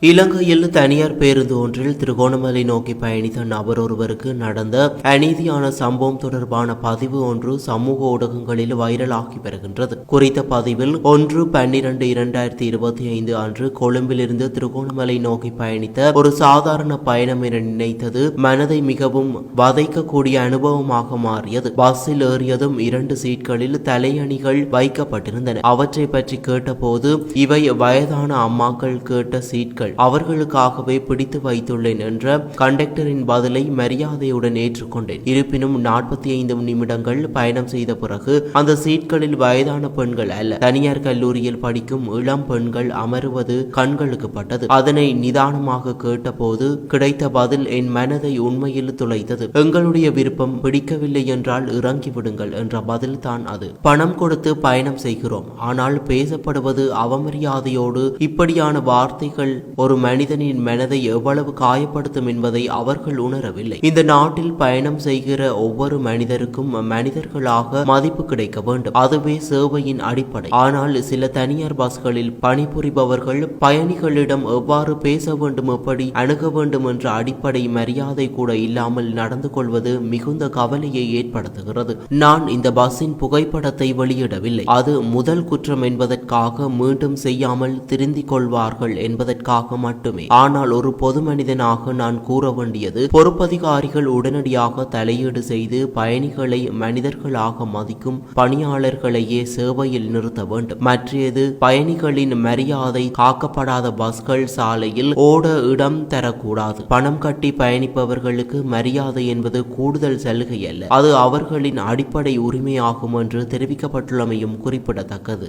இலங்கையில் தனியார் பேருந்து ஒன்றில் திருகோணமலை நோக்கி பயணித்த நபர் ஒருவருக்கு நடந்த அநீதியான சம்பவம் தொடர்பான பதிவு ஒன்று சமூக ஊடகங்களில் வைரலாகி வருகின்றது. குறித்த பதிவில் ஒன்று பன்னிரண்டு இரண்டாயிரத்தி இருபத்தி ஐந்து அன்று கொழும்பிலிருந்து திருகோணமலை நோக்கி பயணித்த ஒரு சாதாரண பயணம் என நினைத்தது மனதை மிகவும் வதைக்கக்கூடிய அனுபவமாக மாறியது. பஸ்ஸில் ஏறியதும் இரண்டு சீட்களில் தலையணிகள் வைக்கப்பட்டிருந்தன. அவற்றை பற்றி கேட்டபோது இவை வயதான அம்மாக்கள் கேட்ட சீட்கள் அவர்களுக்காகவே பிடித்து வைத்துள்ளேன் என்ற கண்டக்டரின் பதிலை மரியாதையுடன் ஏற்றுக்கொண்டேன். இருப்பினும் நாற்பத்தி ஐந்து நிமிடங்கள் பயணம் செய்த பிறகு அந்த சீட்களில் வயதான பெண்கள் அல்ல தனியார் கல்லூரியில் படிக்கும் இளம் பெண்கள் அமருவது கண்களுக்கு பட்டது. அதனை நிதானமாக கேட்டபோது கிடைத்த பதில் என் மனதை உண்மையில் துளைத்தது. எங்களுடைய விருப்பம் பிடிக்கவில்லை என்றால் இறங்கிவிடுங்கள் என்ற பதில் தான் அது. பணம் கொடுத்து பயணம் செய்கிறோம். ஆனால் பேசப்படுவது அவமரியாதையோடு இப்படியான வார்த்தைகள் ஒரு மனிதனின் மனதை எவ்வளவு காயப்படுத்தும் என்பதை அவர்கள் உணரவில்லை. இந்த நாட்டில் பயணம் செய்கிற ஒவ்வொரு மனிதருக்கும் மனிதர்களாக மதிப்பு கிடைக்க வேண்டும். அதுவே சேவையின் அடிப்படை. ஆனால் சில தனியார் பஸ்களில் பணிபுரிபவர்கள் பயணிகளிடம் எவ்வாறு பேச வேண்டும் எப்படி அணுக வேண்டும் என்ற அடிப்படை மரியாதை கூட இல்லாமல் நடந்து கொள்வது மிகுந்த கவலையை ஏற்படுத்துகிறது. நான் இந்த பஸ்ஸின் புகைப்படத்தை வெளியிடவில்லை. அது முதல் குற்றம் என்பதற்காக மீண்டும் செய்யாமல் திருந்திக் கொள்வார்கள் என்பதற்காக மட்டுமே. ஆனால் ஒரு பொது மனிதனாக நான் கூற வேண்டியது பொறுப்பதிகாரிகள் உடனடியாக தலையீடு செய்து பயணிகளை மனிதர்களாக மதிக்கும் பணியாளர்களையே சேவையில் நிறுத்த வேண்டும். மற்றது பயணிகளின் மரியாதை காக்கப்படாத பஸ்கள் சாலையில் ஓட இடம் தரக்கூடாது. பணம் கட்டி பயணிப்பவர்களுக்கு மரியாதை என்பது கூடுதல் சலுகை அல்ல அது அவர்களின் அடிப்படை உரிமையாகும் என்று தெரிவிக்கப்பட்டுள்ளமையும் குறிப்பிடத்தக்கது.